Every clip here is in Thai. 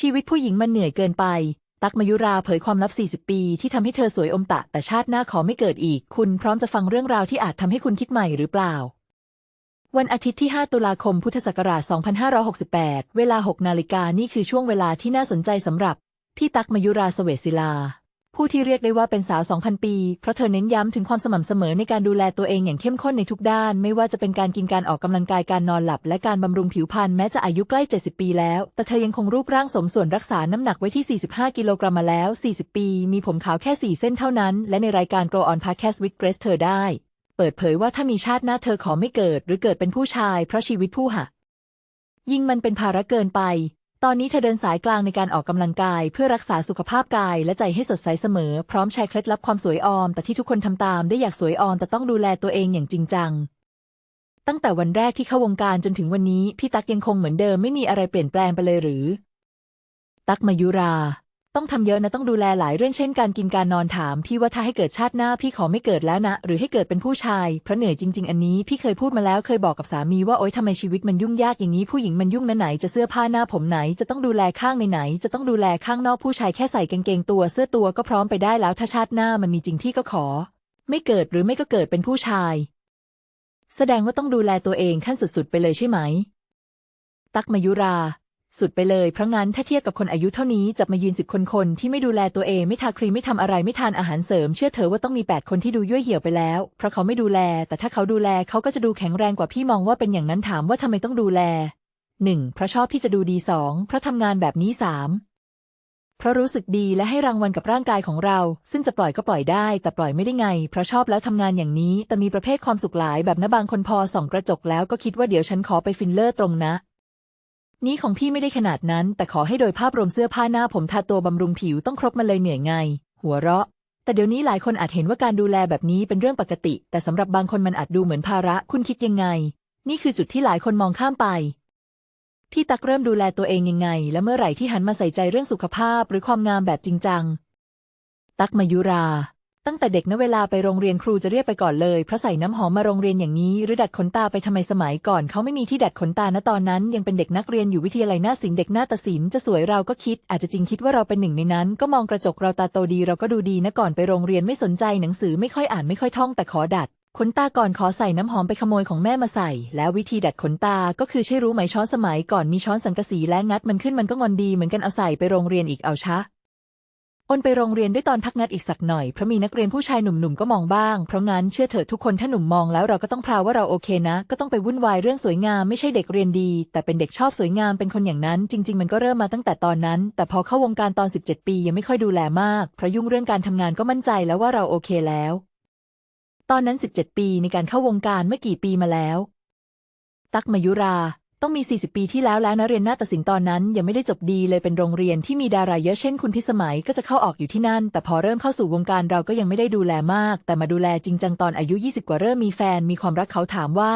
ชีวิตผู้หญิงมันเหนื่อยเกินไป ตักมายุราเผยความลับ 40 ปี ที่ทำให้เธอสวยอมตะ แต่ชาติหน้าขอไม่เกิดอีก คุณพร้อมจะฟังเรื่องราวที่อาจทำให้คุณคิดใหม่หรือเปล่า วันอาทิตย์ที่ 5 ตุลาคม พุทธศักราช 2568 เวลา 6 นาฬิกานี่คือช่วงเวลาที่น่าสนใจสำหรับ พี่ตักมายุราเสวศิลา ผู้ที่เรียกได้ว่าเป็นสาว 2,000 ปี เพราะเธอเน้นย้ำถึงความสม่ำเสมอในการดูแลตัวเองอย่างเข้มข้นในทุกด้าน ไม่ว่าจะเป็นการกินการออกกำลังกายการนอนหลับ และการบำรุงผิวพรรณแม้จะอายุใกล้ 70 ปีแล้ว แต่เธอยังคงรูปร่างสมส่วนรักษาน้ำหนักไว้ที่ 45 กิโลกรัมมาแล้ว 40 ปี มีผมขาวแค่ 4 เส้นเท่านั้น และในรายการ Grow On Podcast with Grace เธอได้ เปิดเผยว่าถ้ามีชาติหน้าเธอขอไม่เกิด หรือเกิดเป็นผู้ชาย เพราะชีวิตผู้หะยิ่งมันเป็นภาระเกินไป ตอนนี้เธอเดินสายกลางในการออกกำลังกาย เพื่อรักษาสุขภาพกายและใจให้สดใสเสมอ พร้อมแชร์เคล็ดลับความสวยออม แต่ที่ทุกคนทำตามได้อยากสวยออมแต่ต้องดูแลตัวเองอย่างจริงจัง ตั้งแต่วันแรกที่เข้าวงการจนถึงวันนี้ พี่ตั๊กยังคงเหมือนเดิมไม่มีอะไรเปลี่ยนแปลงไปเลยหรือ ตั๊กมายุรา ต้องทำเยอะนะต้องดูแลหลายเรื่องเช่นการกินการนอนถามพี่ว่าถ้าให้เกิดชาติหน้าพี่ขอไม่เกิดแล้วนะ หรือให้เกิดเป็นผู้ชายเพราะเหนื่อยจริง ๆ อันนี้พี่เคยพูดมาแล้วเคยบอกกับสามีว่าโอ๊ยทำไมชีวิตมันยุ่งยากอย่างนี้ผู้หญิงมันยุ่งนะไหนจะเสื้อผ้าหน้าผมไหน จะต้องดูแลข้างในไหน จะต้องดูแลข้างนอกผู้ชายแค่ใส่กางเกงตัวเสื้อตัวก็พร้อมไปได้แล้วถ้าชาติหน้ามันมีจริงพี่ก็ขอ ไม่เกิดหรือไม่ก็เกิดเป็นผู้ชาย แสดงว่าต้องดูแลตัวเองขั้นสุดๆ ไปเลยใช่ไหม ตักมายุรา สุดไปเลยเพราะงั้นถ้าเทียบกับคนอายุเท่านี้จะมายืนสิบคนคนที่ไม่ดูแลตัวเองไม่ทาครีมไม่ทำอะไรไม่ทานอาหารเสริม เชื่อเธอว่าต้องมีแปดคนที่ดูย่วยเหี่ยวไปแล้ว เพราะเขาไม่ดูแล แต่ถ้าเขาดูแลเขาก็จะดูแข็งแรงกว่าพี่มองว่าเป็นอย่างนั้นถามว่าทำไมต้องดูแลหนึ่งเพราะชอบที่จะดูดีสองเพราะทำงานแบบนี้สามเพราะรู้สึกดีและให้รางวัลกับร่างกายของเรา ซึ่งจะปล่อยก็ปล่อยได้ แต่ปล่อยไม่ได้ไง เพราะชอบแล้วทำงานอย่างนี้ แต่มีประเภทความสุขหลายแบบนะบางคนพอส่องกระจกแล้วก็คิดว่าเดี๋ยวฉันขอไปฟิลเลอร์ตรงนะ นี้ของพี่ไม่ได้ขนาดนั้น แต่ขอให้โดยภาพรวมเสื้อผ้าหน้าผมทาตัวบำรุงผิวต้องครบมาเลยเหนื่อยไง หัวเราะ แต่เดี๋ยวนี้หลายคนอาจเห็นว่าการดูแลแบบนี้เป็นเรื่องปกติ แต่สำหรับบางคนมันอาจดูเหมือนภาระคุณคิดยังไง นี่คือจุดที่หลายคนมองข้ามไปพี่ตักเริ่มดูแลตัวเองยังไง และเมื่อไหร่ที่หันมาใส่ใจเรื่องสุขภาพหรือความงามแบบจริงจัง ตักมายุรา ตั้งแต่เด็กนะเวลาไปโรงเรียนครูจะเรียกไปก่อนเลย เพราะใส่น้ำหอมมาโรงเรียนอย่างนี้ หรือดัดขนตาไปทำไมสมัยก่อนเขาไม่มีที่ดัดขนตานะตอนนั้น ยังเป็นเด็กนักเรียนอยู่วิทยาลัยหน้าศิลป์เด็กหน้าตศิลป์จะสวยเราก็คิด อาจจะจริงคิดว่าเราเป็นหนึ่งในนั้น ก็มองกระจกเราตาโตดีเราก็ดูดีนะก่อนไปโรงเรียนไม่สนใจหนังสือไม่ค่อยอ่านไม่ค่อยท่องแต่ขอดัดขนตาก่อนขอใส่น้ำหอมไปขโมยของแม่มาใส่ แล้ววิธีดัดขนตาก็คือใช่รู้ไหมช้อนสมัยก่อนมีช้อนสังกะสีและงัดมันขึ้นมันก็งอนดีเหมือนกันเอาใส่ไปโรงเรียนอีกเอาชะ อนไปโรงเรียนด้วยตอนพักงัดอีกสักหน่อยเพราะมีนักเรียนผู้ชายหนุ่มๆก็มองบ้าง เพราะงั้นเชื่อเถอะทุกคนถ้าหนุ่มมองแล้วเราก็ต้องพราวว่าเราโอเคนะ ก็ต้องไปวุ่นวายเรื่องสวยงามไม่ใช่เด็กเรียนดี แต่เป็นเด็กชอบสวยงามเป็นคนอย่างนั้น จริง ๆ มันก็เริ่มมาตั้งแต่ตอนนั้น แต่พอเข้าวงการตอน 17 ปียังไม่ค่อยดูแลมาก เพราะยุ่งเรื่องการทำงานก็มั่นใจแล้วว่าเราโอเคแล้ว ตอนนั้น 17 ปีในการเข้าวงการเมื่อกี่ปีมาแล้ว ตักมายุรา ต้องมี 40 ปีที่แล้วแล้วนะเรียนนาฏศิลป์ตอนนั้น ยังไม่ได้จบดีเลยเป็นโรงเรียนที่มีดาราเยอะเช่นคุณพิสมัยก็จะเข้าออกอยู่ที่นั่น แต่พอเริ่มเข้าสู่วงการเราก็ยังไม่ได้ดูแลมาก แต่มาดูแลจริงจังตอนอายุ 20 กว่าเริ่มมีแฟนมีความรักเขาถามว่า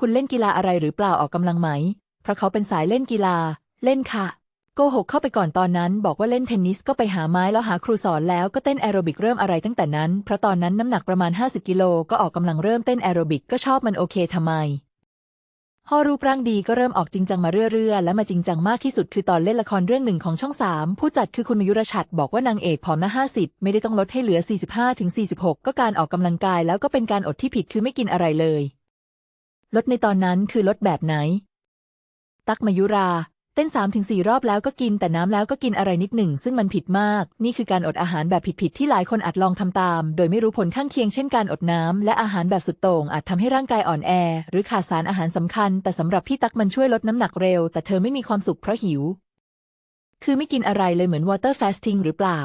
คุณเล่นกีฬาอะไรหรือเปล่าออกกำลังไหม เพราะเขาเป็นสายเล่นกีฬา เล่นค่ะโกหกเข้าไปก่อนตอนนั้น บอกว่าเล่นเทนนิสก็ไปหาไม้แล้วหาครูสอนแล้วก็เต้นแอโรบิกเริ่มอะไรตั้งแต่นั้นเพราะตอนนั้นน้ำหนักประมาณ 50 กิโลก็ออกกำลังเริ่มเต้นแอโรบิกก็ชอบมันโอเคทำไม ฮอรูปร่างดีก็เริ่มออกจริงจังมาเรื่อยๆ และมาจริงจังมากที่สุดคือตอนเล่นละครเรื่องหนึ่งของช่องสามผู้จัดคือคุณมยุรชัดบอกว่านางเอกผอมนะห้าสิบไม่ได้ต้องลดให้เหลือ 45ถึง46 ก็การออกกำลังกายแล้วก็เป็นการอดที่ผิดคือไม่กินอะไรเลย ลดในตอนนั้นคือลดแบบไหน ตักมายุรา เต้น 3-4ถึงรอบแล้วก็กินแต่น้ำแล้วก็กินอะไรนิดหนึ่ง ซึ่งมันผิดมาก นี่คือการอดอาหารแบบผิดๆที่หลายคนอาจลองทำตาม โดยไม่รู้ผลข้างเคียงเช่นการอดน้ำและอาหารแบบสุดโต่งอาจทำให้ร่างกายอ่อนแอ หรือขาดสารอาหารสำคัญ แต่สำหรับพี่ตักมันช่วยลดน้ำหนักเร็ว แต่เธอไม่มีความสุขเพราะหิว คือไม่กินอะไรเลยเหมือน water fasting หรือเปล่า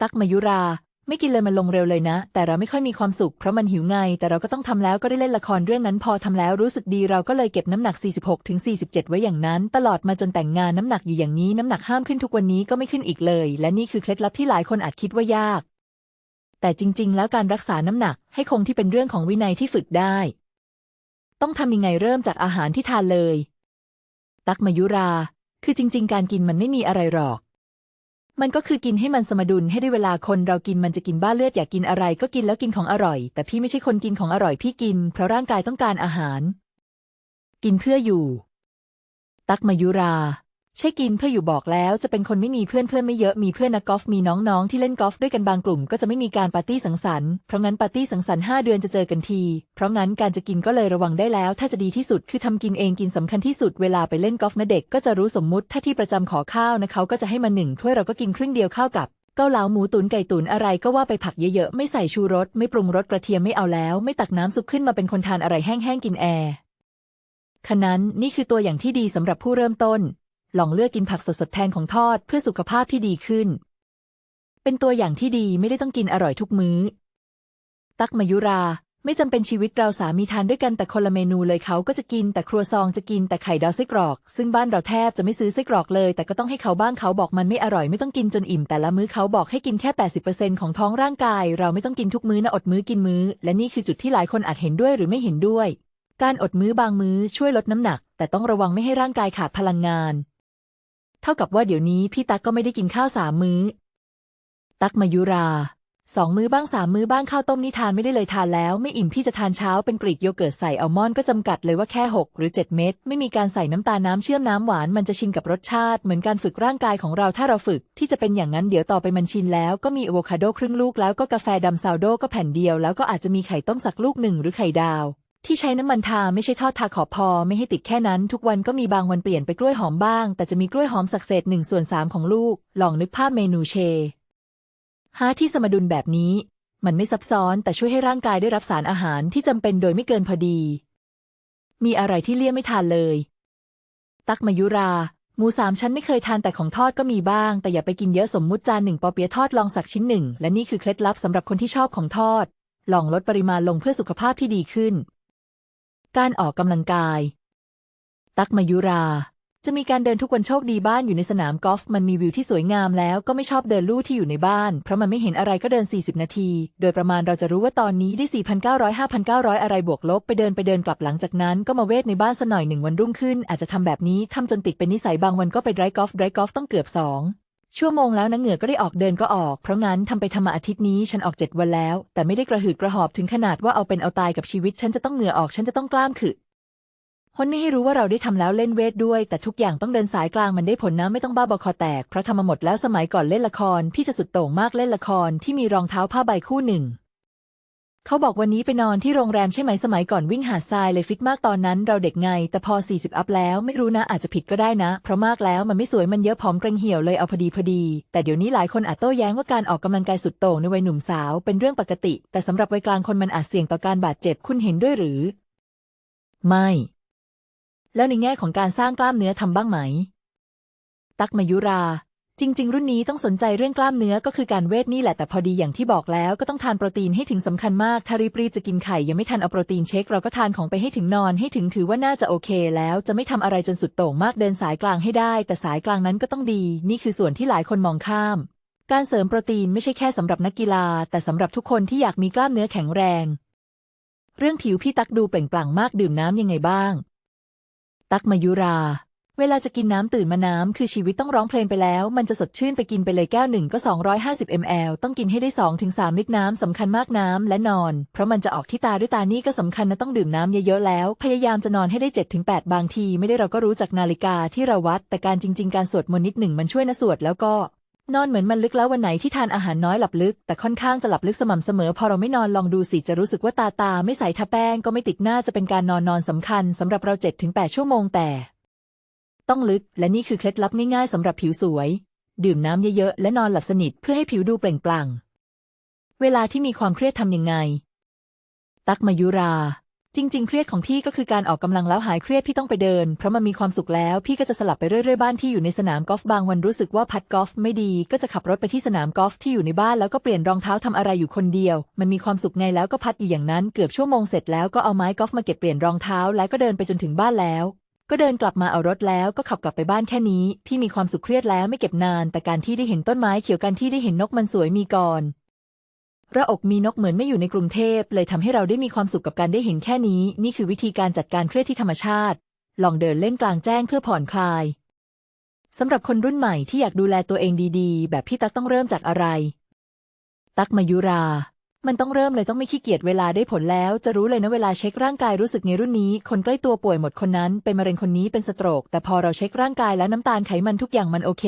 ตักมายุรา ไม่กินเลยมันลงเร็วเลยนะ แต่เราไม่ค่อยมีความสุขเพราะมันหิวไง แต่เราก็ต้องทำแล้วก็ได้เล่นละครเรื่องนั้นพอทำแล้วรู้สึกดีเราก็เลยเก็บน้ำหนัก 46ถึง47 ไว้อย่างนั้น ตลอดมาจนแต่งงานน้ำหนักอยู่อย่างนี้น้ำหนักห้ามขึ้นทุกวันนี้ก็ไม่ขึ้นอีกเลย และนี่คือเคล็ดลับที่หลายคนอาจคิดว่ายาก แต่จริง ๆ แล้วการรักษาน้ำหนักให้คงที่เป็นเรื่องของวินัยที่ฝึกได้ ต้องทำยังไงเริ่มจากอาหารที่ทานเลย ตักมายุรา คือจริง ๆ การกินมันไม่มีอะไรหรอก มันก็คือกินให้มันสมดุลให้ได้เวลาคนเรากินมันจะกินบ้าเลือดอยากกินอะไรก็กินแล้วกินของอร่อย แต่พี่ไม่ใช่คนกินของอร่อยพี่กิน เพราะร่างกายต้องการอาหาร กินเพื่ออยู่ ตักมายุรา ใช่กินเพื่ออยู่บอกแล้วจะเป็นคนไม่มีเพื่อนเพื่อนไม่เยอะมีเพื่อนนักกอล์ฟมีน้องๆที่เล่นกอล์ฟด้วยกันบางกลุ่มก็จะไม่มีการปาร์ตี้สังสรรค์เพราะงั้นปาร์ตี้สังสรรค์ห้าเดือนจะเจอกันที เพราะงั้นการจะกินก็เลยระวังได้แล้ว ถ้าจะดีที่สุดคือทำกินเองกินสำคัญที่สุดเวลาไปเล่นกอล์ฟนะเด็กก็จะรู้สมมุติถ้าที่ประจำขอข้าวนะเขาก็จะให้มาหนึ่งถ้วยเราก็กินครึ่งเดียวข้าวกับเกาเหลาหมูตุ๋นไก่ตุ๋นอะไรก็ว่าไปผักเยอะๆ ไม่ใส่ชูรส ไม่ปรุงรสกระเทียมไม่เอาแล้ว ไม่ตักน้ำซุปขึ้นมาเป็นคนทานอะไรแห้งๆ กินแอร์ขนั้นนี่คือตัวอย่างที่ดีสำหรับผู้เริ่มต้น ลองเลือกกินผักสดๆแทนของทอดเพื่อสุขภาพที่ดีขึ้น เป็นตัวอย่างที่ดีไม่ได้ต้องกินอร่อยทุกมื้อ ตักมายุราไม่จำเป็นชีวิตเราสามีทานด้วยกันแต่คนละเมนูเลยเขาก็จะกินแต่ครัวซองจะกินแต่ไข่ดาวไส้กรอก ซึ่งบ้านเราแทบจะไม่ซื้อไส้กรอกเลย แต่ก็ต้องให้เขาบ้างเขาบอกมันไม่อร่อยไม่ต้องกินจนอิ่ม แต่ละมื้อเขาบอกให้กินแค่ 80%ของท้องร่างกาย เราไม่ต้องกินทุกมื้อนะอดมื้อกินมื้อ และนี่คือจุดที่หลายคนอาจเห็นด้วยหรือไม่เห็นด้วย การอดมื้อบางมื้อช่วยลดน้ำหนัก แต่ต้องระวังไม่ให้ร่างกายขาดพลังงาน เท่ากับว่าเดี๋ยวนี้พี่ตั๊กก็ไม่ได้กินข้าวสามมื้อ ตั๊กมายุราสองมื้อบ้างสามมื้อบ้างข้าวต้มนี่ทานไม่ได้เลยทานแล้ว ไม่อิ่มพี่จะทานเช้าเป็นกรีกโยเกิร์ตใส่อัลมอนด์ก็จำกัดเลยว่าแค่ 6 หรือ 7 เม็ดไม่มีการใส่น้ำตาลน้ำเชื่อมน้ำหวานมันจะชินกับรสชาติ เหมือนการฝึกร่างกายของเราถ้าเราฝึก ที่จะเป็นอย่างนั้นเดี๋ยวต่อไปมันชินแล้วก็มีอะโวคาโดครึ่งลูกแล้วก็กาแฟดำซาวโดก็แผ่นเดียวแล้วก็อาจจะมีไข่ต้มสักลูกหนึ่งหรือไข่ดาว ที่ใช้น้ำมันทาไม่ใช่ทอดทาขอบพอไม่ให้ติดแค่นั้น ทุกวันก็มีบางวันเปลี่ยนไปกล้วยหอมบ้าง แต่จะมีกล้วยหอมสักเศษหนึ่งส่วนสามของลูก ลองนึกภาพเมนูเชหาที่สมดุลแบบนี้ มันไม่ซับซ้อนแต่ช่วยให้ร่างกายได้รับสารอาหารที่จำเป็นโดยไม่เกินพอดี มีอะไรที่เลี่ยงไม่ทานเลย ตักมายุรา หมูสามชั้นไม่เคยทานแต่ของทอดก็มีบ้าง แต่อย่าไปกินเยอะสมมุติจานหนึ่งปอเปียะทอดลองสักชิ้นหนึ่งและนี่คือเคล็ดลับสำหรับคนที่ชอบของทอด ลองลดปริมาณลงเพื่อสุขภาพที่ดีขึ้น การออกกำลังกาย ตักมายุรา จะมีการเดินทุกวันโชคดีบ้านอยู่ในสนามกอล์ฟมันมีวิวที่สวยงามแล้วก็ไม่ชอบเดินลู่ที่อยู่ในบ้าน เพราะมันไม่เห็นอะไรก็เดิน 40 นาที โดยประมาณเราจะรู้ว่าตอนนี้ได้ 4,900 5,900 อะไรบวกลบไปเดินไปเดินกลับหลังจากนั้นก็มาเวทในบ้านสัหน่อยหนึ่งวันรุ่งขึ้น อาจจะทำแบบนี้ทำจนติดเป็นนิสัยบางวันก็ไปไดร์กอล์ฟไดร์กอล์ฟต้องเกือบสอง ชั่วโมงแล้วนะเหงื่อก็ได้ออกเดินก็ออก เพราะงั้นทำไปทำมาอาทิตย์นี้ฉันออกเจ็ดวันแล้ว แต่ไม่ได้กระหืดกระหอบถึงขนาดว่าเอาเป็นเอาตายกับชีวิต ฉันจะต้องเหงื่อออกฉันจะต้องกล้ามขึฮนนี่ให้รู้ว่าเราได้ทำแล้วเล่นเวทด้วย แต่ทุกอย่างต้องเดินสายกลางมันได้ผลนะไม่ต้องบ้าบอคอแตก เพราะทำมาหมดแล้วสมัยก่อนเล่นละคร พี่จะสุดโต่งมากเล่นละครที่มีรองเท้าผ้าใบคู่หนึ่ง เขาบอกวันนี้ไปนอนที่โรงแรมใช่ไหมสมัยก่อนวิ่งหาดทรายเลยฟิตมากตอนนั้นเราเด็กไง แต่พอ 40 อัพแล้วไม่รู้นะอาจจะผิดก็ได้นะ เพราะมากแล้วมันไม่สวยมันเยอะผอมเกรงเหี่ยวเลยเอาพอดีพอดี แต่เดี๋ยวนี้หลายคนอาจโต้แย้งว่าการออกกำลังกายสุดโต่งในวัยหนุ่มสาว เป็นเรื่องปกติ แต่สำหรับวัยกลางคนมันอาจเสี่ยงต่อการบาดเจ็บคุณเห็นด้วยหรือ ไม่ แล้วในแง่ของการสร้างกล้ามเนื้อทำบ้างไหม ตักมายุรา จริง ๆ รุ่นนี้ต้องสนใจเรื่องกล้ามเนื้อก็คือการเวทนี่แหละแต่พอดีอย่างที่บอกแล้วก็ต้องทานโปรตีนให้ถึงสำคัญมากถ้ารีบๆจะกินไข่ยังไม่ทันเอาโปรตีนเช็คเราก็ทานของไปให้ถึงนอนให้ถึงถือว่าน่าจะโอเค แล้วจะไม่ทำอะไรจนสุดโต่งมากเดินสายกลางให้ได้ แต่สายกลางนั้นก็ต้องดี นี่คือส่วนที่หลายคนมองข้าม การเสริมโปรตีนไม่ใช่แค่สำหรับนักกีฬา แต่สำหรับทุกคนที่อยากมีกล้ามเนื้อแข็งแรง เรื่องผิวพี่ตักดูเปล่งปลั่งมากดื่มน้ำยังไงบ้าง ตักมายุรา เวลาจะกินน้ำตื่นมาน้ำคือชีวิตต้องร้องเพลงไปแล้ว มันจะสดชื่นไปกินไปเลยแก้วหนึ่งก็ 250 ml ต้องกินให้ได้ 2-3 ลิตรน้ำสำคัญมากน้ำและนอน เพราะมันจะออกที่ตาด้วยตานี่ก็สำคัญนะต้องดื่มน้ำเยอะๆแล้ว พยายามจะนอนให้ได้ 7-8 บางที ไม่ได้เราก็รู้จากนาฬิกาที่เราวัด แต่การจริง ๆ การสวดมนต์นิดหนึ่งมันช่วยนะสวดแล้วก็นอนเหมือนมันลึกแล้ววันไหนที่ทานอาหารน้อยหลับลึก แต่ค่อนข้างจะหลับลึกสม่ำเสมอ พอเราไม่นอนลองดูสิจะรู้สึกว่าตาตาไม่ใสทาแป้งก็ไม่ติดหน้าจะเป็นการนอนนอนสำคัญสำหรับเรา7-8ชั่วโมงแต่ ต้องลึก และนี่คือเคล็ดลับง่ายๆสำหรับผิวสวย ดื่มน้ำเยอะๆและนอนหลับสนิทเพื่อให้ผิวดูเปล่งปลั่ง เวลาที่มีความเครียดทำยังไง ตักมายุรา จริง ๆ เครียดของพี่ก็คือการออกกำลังแล้วหายเครียดพี่ต้องไปเดิน เพราะมันมีความสุขแล้ว พี่ก็จะสลับไปเรื่อยๆบ้านที่อยู่ในสนามกอล์ฟบางวันรู้สึกว่าพัดกอล์ฟไม่ดีก็จะขับรถไปที่สนามกอล์ฟที่อยู่ในบ้านแล้วก็เปลี่ยนรองเท้าทำอะไรอยู่คนเดียว มันมีความสุขไงแล้วก็พัดอยู่อย่างนั้นเกือบชั่วโมงเสร็จแล้วก็เอาไม้กอล์ฟมาเก็บเปลี่ยนรองเท้า แล้วก็เดินไปจนถึงบ้านแล้ว ก็เดินกลับมาเอารถแล้วก็ขับกลับไปบ้านแค่นี้ พี่มีความสุขเครียดแล้วไม่เก็บนาน แต่การที่ได้เห็นต้นไม้เขียวกันที่ได้เห็นนกมันสวยมีก่อนระอกมีนกเหมือนไม่อยู่ในกรุงเทพ เลยทำให้เราได้มีความสุขกับการได้เห็นแค่นี้ นี่คือวิธีการจัดการเครียดที่ธรรมชาติ ลองเดินเล่นกลางแจ้งเพื่อผ่อนคลายสำหรับคนรุ่นใหม่ที่อยากดูแลตัวเองดีๆ แบบพี่ตั๊กต้องเริ่มจากอะไร ตั๊กมายุรา มันต้องเริ่มเลยต้องไม่ขี้เกียจเวลาได้ผลแล้ว จะรู้เลยนะเวลาเช็คร่างกายรู้สึกในรุ่นนี้ คนใกล้ตัวป่วยหมดคนนั้น เป็นมะเร็งคนนี้เป็นสโตรก แต่พอเราเช็คร่างกายแล้วน้ำตาลไขมันทุกอย่างมันโอเค